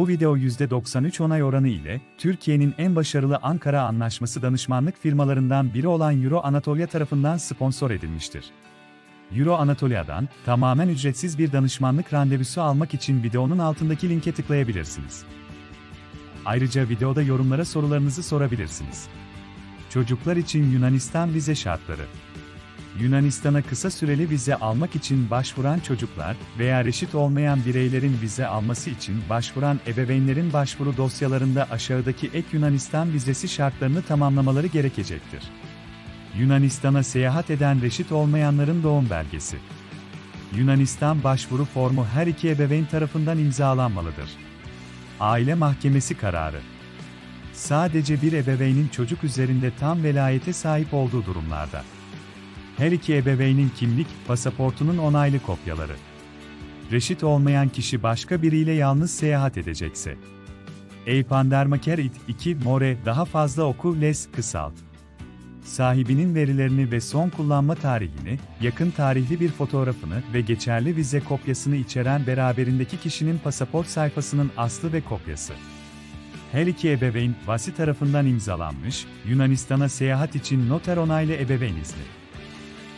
Bu video %93 onay oranı ile Türkiye'nin en başarılı Ankara Anlaşması danışmanlık firmalarından biri olan Euro Anatolia tarafından sponsor edilmiştir. Euro Anatolia'dan tamamen ücretsiz bir danışmanlık randevusu almak için videonun altındaki linke tıklayabilirsiniz. Ayrıca videoda yorumlara sorularınızı sorabilirsiniz. Çocuklar için Yunanistan vize şartları. Yunanistan'a kısa süreli vize almak için başvuran çocuklar veya reşit olmayan bireylerin vize alması için başvuran ebeveynlerin başvuru dosyalarında aşağıdaki ek Yunanistan vizesi şartlarını tamamlamaları gerekecektir. Yunanistan'a seyahat eden reşit olmayanların doğum belgesi. Yunanistan başvuru formu her iki ebeveyn tarafından imzalanmalıdır. Aile Mahkemesi kararı. Sadece bir ebeveynin çocuk üzerinde tam velayete sahip olduğu durumlarda. Her iki ebeveynin kimlik, pasaportunun onaylı kopyaları. Reşit olmayan kişi başka biriyle yalnız seyahat edecekse. Ey Pandermaker it 2 more daha fazla oku les kısalt. Sahibinin verilerini ve son kullanma tarihini, yakın tarihli bir fotoğrafını ve geçerli vize kopyasını içeren beraberindeki kişinin pasaport sayfasının aslı ve kopyası. Her iki ebeveyn, vasi tarafından imzalanmış, Yunanistan'a seyahat için noter onaylı ebeveyn izni.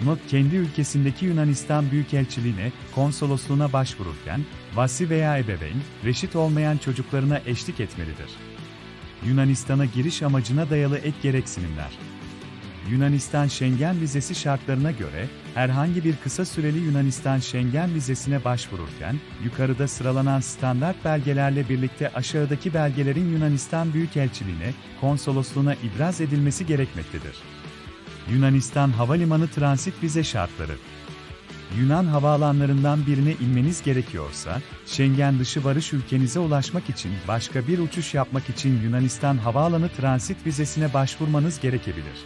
Not kendi ülkesindeki Yunanistan Büyükelçiliğine, konsolosluğuna başvururken, vasi veya ebeveyn, reşit olmayan çocuklarına eşlik etmelidir. Yunanistan'a giriş amacına dayalı ek gereksinimler. Yunanistan Schengen vizesi şartlarına göre, herhangi bir kısa süreli Yunanistan Schengen vizesine başvururken, yukarıda sıralanan standart belgelerle birlikte aşağıdaki belgelerin Yunanistan Büyükelçiliğine, konsolosluğuna ibraz edilmesi gerekmektedir. Yunanistan Havalimanı transit vize şartları. Yunan havaalanlarından birine inmeniz gerekiyorsa, Schengen dışı varış ülkenize ulaşmak için başka bir uçuş yapmak için Yunanistan Havaalanı transit vizesine başvurmanız gerekebilir.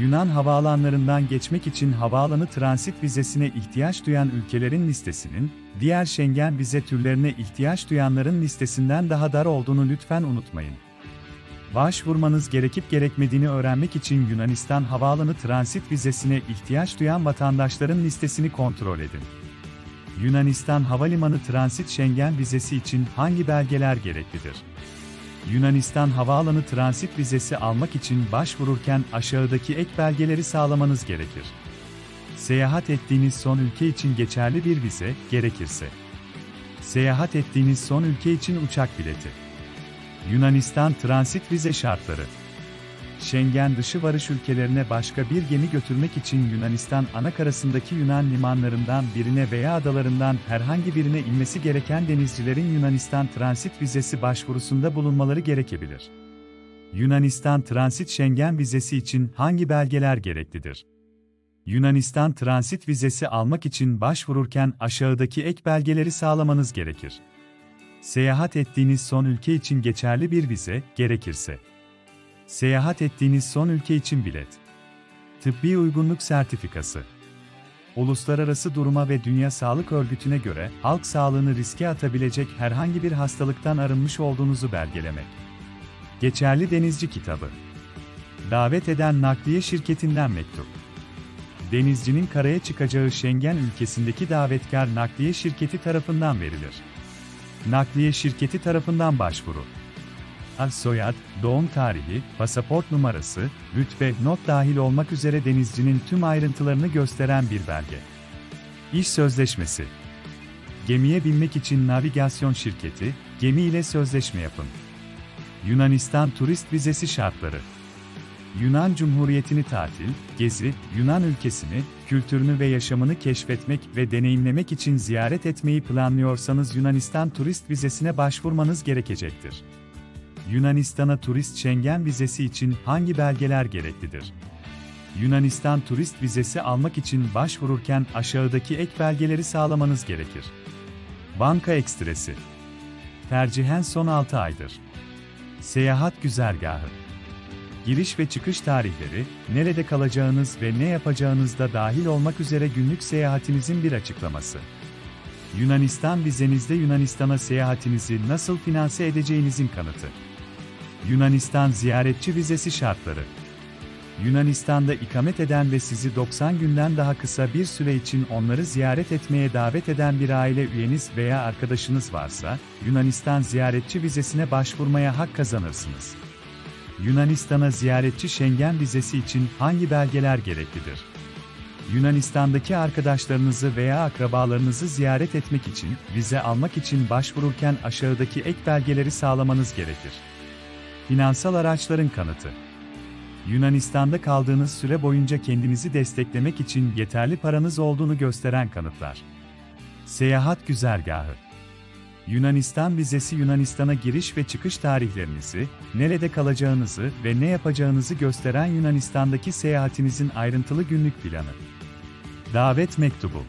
Yunan havaalanlarından geçmek için havaalanı transit vizesine ihtiyaç duyan ülkelerin listesinin, diğer Schengen vize türlerine ihtiyaç duyanların listesinden daha dar olduğunu lütfen unutmayın. Başvurmanız gerekip gerekmediğini öğrenmek için Yunanistan havaalanı transit vizesine ihtiyaç duyan vatandaşların listesini kontrol edin. Yunanistan havalimanı transit Schengen vizesi için hangi belgeler gereklidir? Yunanistan havaalanı transit vizesi almak için başvururken aşağıdaki ek belgeleri sağlamanız gerekir. Seyahat ettiğiniz son ülke için geçerli bir vize, gerekirse. Seyahat ettiğiniz son ülke için uçak bileti. Yunanistan transit vize şartları. Schengen dışı varış ülkelerine başka bir gemi götürmek için Yunanistan anakarasındaki Yunan limanlarından birine veya adalarından herhangi birine inmesi gereken denizcilerin Yunanistan transit vizesi başvurusunda bulunmaları gerekebilir. Yunanistan transit Schengen vizesi için hangi belgeler gereklidir? Yunanistan transit vizesi almak için başvururken aşağıdaki ek belgeleri sağlamanız gerekir. Seyahat ettiğiniz son ülke için geçerli bir vize, gerekirse. Seyahat ettiğiniz son ülke için bilet. Tıbbi uygunluk sertifikası. Uluslararası duruma ve Dünya Sağlık Örgütü'ne göre halk sağlığını riske atabilecek herhangi bir hastalıktan arınmış olduğunuzu belgelemek. Geçerli denizci kitabı. Davet eden nakliye şirketinden mektup. Denizcinin karaya çıkacağı Schengen ülkesindeki davetkar nakliye şirketi tarafından verilir. Nakliye şirketi tarafından başvuru. Ad soyad, doğum tarihi, pasaport numarası, rütbe, not dahil olmak üzere denizcinin tüm ayrıntılarını gösteren bir belge. İş sözleşmesi. Gemiye binmek için navigasyon şirketi, gemi ile sözleşme yapın. Yunanistan turist vizesi şartları. Yunan Cumhuriyeti'ni tatil, gezi, Yunan ülkesini, kültürünü ve yaşamını keşfetmek ve deneyimlemek için ziyaret etmeyi planlıyorsanız Yunanistan turist vizesine başvurmanız gerekecektir. Yunanistan'a turist Schengen vizesi için hangi belgeler gereklidir? Yunanistan turist vizesi almak için başvururken aşağıdaki ek belgeleri sağlamanız gerekir. Banka ekstresi. Tercihen son 6 aydır. Seyahat güzergahı. Giriş ve çıkış tarihleri, nerede kalacağınız ve ne yapacağınız da dahil olmak üzere günlük seyahatinizin bir açıklaması. Yunanistan vizenizde Yunanistan'a seyahatinizi nasıl finanse edeceğinizin kanıtı. Yunanistan ziyaretçi vizesi şartları. Yunanistan'da ikamet eden ve sizi 90 günden daha kısa bir süre için onları ziyaret etmeye davet eden bir aile üyeniz veya arkadaşınız varsa, Yunanistan ziyaretçi vizesine başvurmaya hak kazanırsınız. Yunanistan'a ziyaretçi Schengen vizesi için hangi belgeler gereklidir? Yunanistan'daki arkadaşlarınızı veya akrabalarınızı ziyaret etmek için, vize almak için başvururken aşağıdaki ek belgeleri sağlamanız gerekir. Finansal araçların kanıtı. Yunanistan'da kaldığınız süre boyunca kendinizi desteklemek için yeterli paranız olduğunu gösteren kanıtlar. Seyahat güzergahı. Yunanistan vizesi Yunanistan'a giriş ve çıkış tarihlerinizi, nerede kalacağınızı ve ne yapacağınızı gösteren Yunanistan'daki seyahatinizin ayrıntılı günlük planı. Davet mektubu.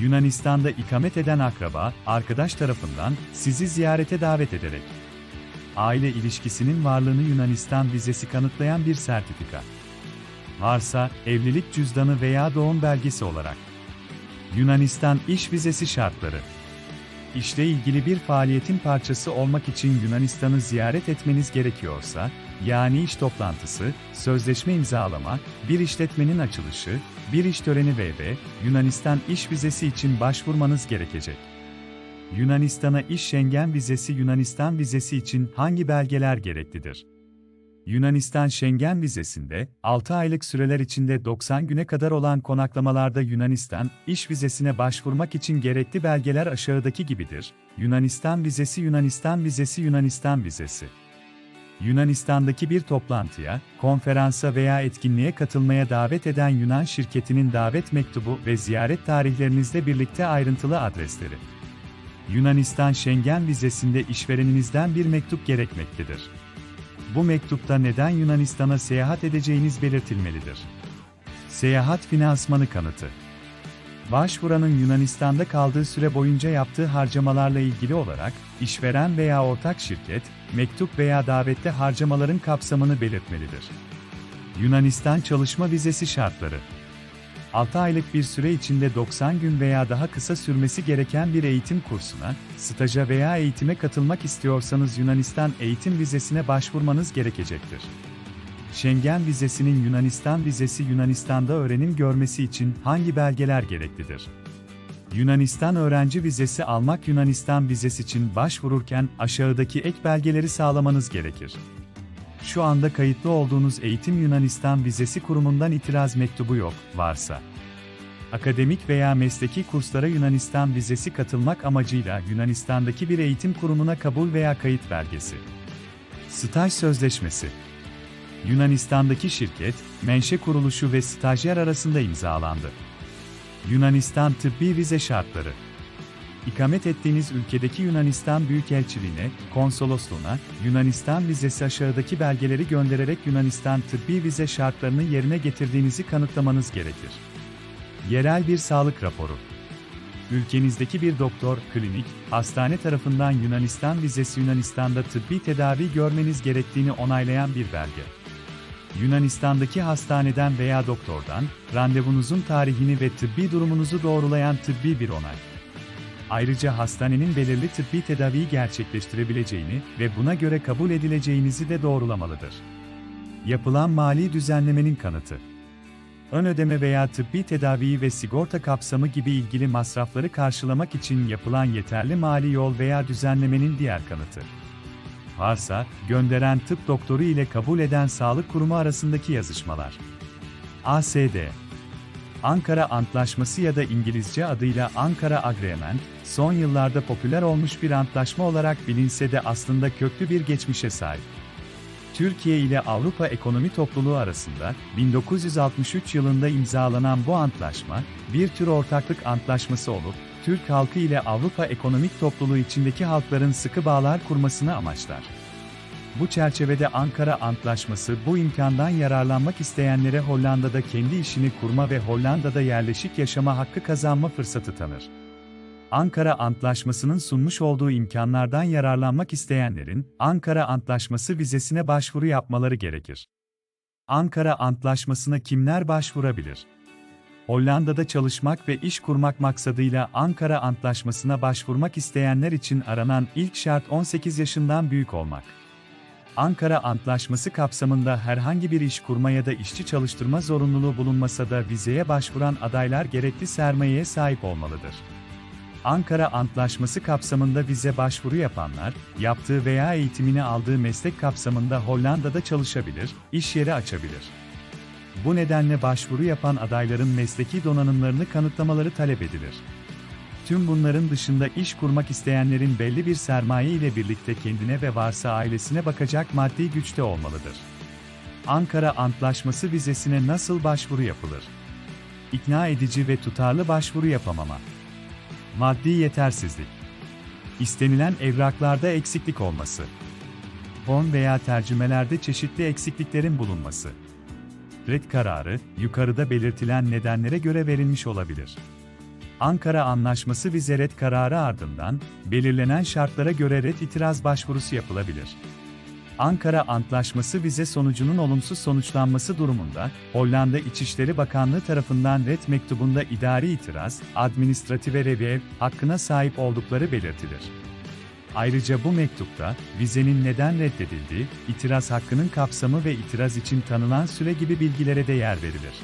Yunanistan'da ikamet eden akraba, arkadaş tarafından sizi ziyarete davet ederek aile ilişkisinin varlığını Yunanistan vizesi kanıtlayan bir sertifika. Varsa, evlilik cüzdanı veya doğum belgesi olarak. Yunanistan iş vizesi şartları. İşle ilgili bir faaliyetin parçası olmak için Yunanistan'ı ziyaret etmeniz gerekiyorsa, yani iş toplantısı, sözleşme imzalama, bir işletmenin açılışı, bir iş töreni vb. Yunanistan iş vizesi için başvurmanız gerekecek. Yunanistan'a iş Schengen vizesi Yunanistan vizesi için hangi belgeler gereklidir? Yunanistan Schengen vizesinde, 6 aylık süreler içinde 90 güne kadar olan konaklamalarda Yunanistan, iş vizesine başvurmak için gerekli belgeler aşağıdaki gibidir. Yunanistan vizesi Yunanistan vizesi Yunanistan vizesi. Yunanistan'daki bir toplantıya, konferansa veya etkinliğe katılmaya davet eden Yunan şirketinin davet mektubu ve ziyaret tarihlerinizle birlikte ayrıntılı adresleri. Yunanistan Schengen vizesinde işvereninizden bir mektup gerekmektedir. Bu mektupta neden Yunanistan'a seyahat edeceğiniz belirtilmelidir. Seyahat finansmanı kanıtı. Başvuranın Yunanistan'da kaldığı süre boyunca yaptığı harcamalarla ilgili olarak, işveren veya ortak şirket, mektup veya davette harcamaların kapsamını belirtmelidir. Yunanistan çalışma vizesi şartları 6 aylık bir süre içinde 90 gün veya daha kısa sürmesi gereken bir eğitim kursuna, staja veya eğitime katılmak istiyorsanız Yunanistan eğitim vizesine başvurmanız gerekecektir. Schengen vizesinin Yunanistan vizesi Yunanistan'da öğrenim görmesi için hangi belgeler gereklidir? Yunanistan öğrenci vizesi almak Yunanistan vizesi için başvururken aşağıdaki ek belgeleri sağlamanız gerekir. Şu anda kayıtlı olduğunuz Eğitim Yunanistan Vizesi Kurumu'ndan itiraz mektubu yok, varsa. Akademik veya mesleki kurslara Yunanistan vizesi katılmak amacıyla Yunanistan'daki bir eğitim kurumuna kabul veya kayıt belgesi. Staj sözleşmesi. Yunanistan'daki şirket, menşe kuruluşu ve stajyer arasında imzalandı. Yunanistan tıbbi vize şartları. İkamet ettiğiniz ülkedeki Yunanistan Büyükelçiliğine, konsolosluğuna, Yunanistan vizesi aşağıdaki belgeleri göndererek Yunanistan tıbbi vize şartlarını yerine getirdiğinizi kanıtlamanız gerekir. Yerel bir sağlık raporu. Ülkenizdeki bir doktor, klinik, hastane tarafından Yunanistan vizesi Yunanistan'da tıbbi tedavi görmeniz gerektiğini onaylayan bir belge. Yunanistan'daki hastaneden veya doktordan, randevunuzun tarihini ve tıbbi durumunuzu doğrulayan tıbbi bir onay. Ayrıca hastanenin belirli tıbbi tedaviyi gerçekleştirebileceğini ve buna göre kabul edileceğinizi de doğrulamalıdır. Yapılan mali düzenlemenin kanıtı. Ön ödeme veya tıbbi tedaviyi ve sigorta kapsamı gibi ilgili masrafları karşılamak için yapılan yeterli mali yol veya düzenlemenin diğer kanıtı. Varsa, gönderen tıp doktoru ile kabul eden sağlık kurumu arasındaki yazışmalar. ASD Ankara Antlaşması ya da İngilizce adıyla Ankara Agreement, son yıllarda popüler olmuş bir antlaşma olarak bilinse de aslında köklü bir geçmişe sahip. Türkiye ile Avrupa Ekonomi Topluluğu arasında 1963 yılında imzalanan bu antlaşma, bir tür ortaklık antlaşması olup, Türk halkı ile Avrupa Ekonomik Topluluğu içindeki halkların sıkı bağlar kurmasını amaçlar. Bu çerçevede Ankara Antlaşması bu imkandan yararlanmak isteyenlere Hollanda'da kendi işini kurma ve Hollanda'da yerleşik yaşama hakkı kazanma fırsatı tanır. Ankara Antlaşması'nın sunmuş olduğu imkanlardan yararlanmak isteyenlerin Ankara Antlaşması vizesine başvuru yapmaları gerekir. Ankara Antlaşması'na kimler başvurabilir? Hollanda'da çalışmak ve iş kurmak maksadıyla Ankara Antlaşması'na başvurmak isteyenler için aranan ilk şart 18 yaşından büyük olmak. Ankara Antlaşması kapsamında herhangi bir iş kurma ya da işçi çalıştırma zorunluluğu bulunmasa da vizeye başvuran adaylar gerekli sermayeye sahip olmalıdır. Ankara Antlaşması kapsamında vize başvuru yapanlar, yaptığı veya eğitimini aldığı meslek kapsamında Hollanda'da çalışabilir, iş yeri açabilir. Bu nedenle başvuru yapan adayların mesleki donanımlarını kanıtlamaları talep edilir. Tüm bunların dışında iş kurmak isteyenlerin belli bir sermaye ile birlikte kendine ve varsa ailesine bakacak maddi güçte olmalıdır. Ankara Antlaşması vizesine nasıl başvuru yapılır? İkna edici ve tutarlı başvuru yapamama. Maddi yetersizlik. İstenilen evraklarda eksiklik olması. Fon veya tercümelerde çeşitli eksikliklerin bulunması. Red kararı, yukarıda belirtilen nedenlere göre verilmiş olabilir. Ankara Anlaşması vize red kararı ardından, belirlenen şartlara göre red itiraz başvurusu yapılabilir. Ankara Antlaşması vize sonucunun olumsuz sonuçlanması durumunda, Hollanda İçişleri Bakanlığı tarafından red mektubunda idari itiraz, administratife review hakkına sahip oldukları belirtilir. Ayrıca bu mektupta, vizenin neden reddedildiği, itiraz hakkının kapsamı ve itiraz için tanınan süre gibi bilgilere de yer verilir.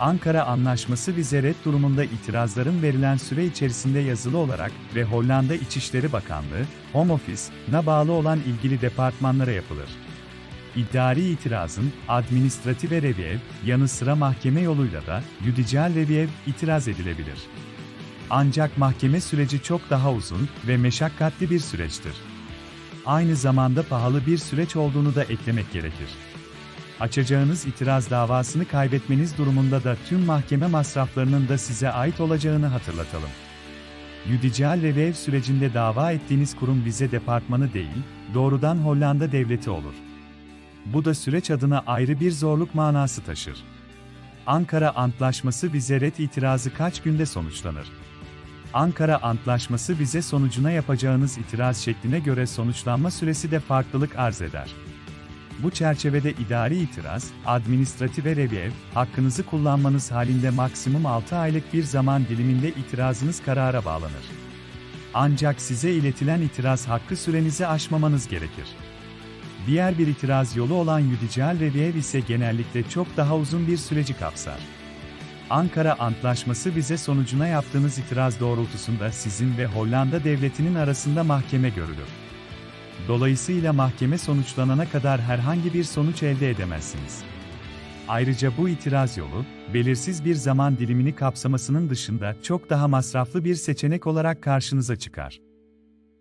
Ankara Anlaşması vize red durumunda itirazların verilen süre içerisinde yazılı olarak ve Hollanda İçişleri Bakanlığı, Home Office, bağlı olan ilgili departmanlara yapılır. İdari itirazın, administrative review, yanı sıra mahkeme yoluyla da, judicial review, itiraz edilebilir. Ancak mahkeme süreci çok daha uzun ve meşakkatli bir süreçtir. Aynı zamanda pahalı bir süreç olduğunu da eklemek gerekir. Açacağınız itiraz davasını kaybetmeniz durumunda da tüm mahkeme masraflarının da size ait olacağını hatırlatalım. Judicial Review sürecinde dava ettiğiniz kurum vize departmanı değil, doğrudan Hollanda devleti olur. Bu da süreç adına ayrı bir zorluk manası taşır. Ankara Antlaşması vize ret itirazı kaç günde sonuçlanır? Ankara Antlaşması vize sonucuna yapacağınız itiraz şekline göre sonuçlanma süresi de farklılık arz eder. Bu çerçevede idari itiraz, administrative review, hakkınızı kullanmanız halinde maksimum 6 aylık bir zaman diliminde itirazınız karara bağlanır. Ancak size iletilen itiraz hakkı sürenizi aşmamanız gerekir. Diğer bir itiraz yolu olan judicial review ise genellikle çok daha uzun bir süreci kapsar. Ankara Antlaşması vize sonucuna yaptığınız itiraz doğrultusunda sizin ve Hollanda devletinin arasında mahkeme görülür. Dolayısıyla mahkeme sonuçlanana kadar herhangi bir sonuç elde edemezsiniz. Ayrıca bu itiraz yolu, belirsiz bir zaman dilimini kapsamasının dışında çok daha masraflı bir seçenek olarak karşınıza çıkar.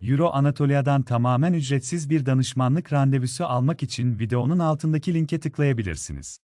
Euro Anatolia'dan tamamen ücretsiz bir danışmanlık randevusu almak için videonun altındaki linke tıklayabilirsiniz.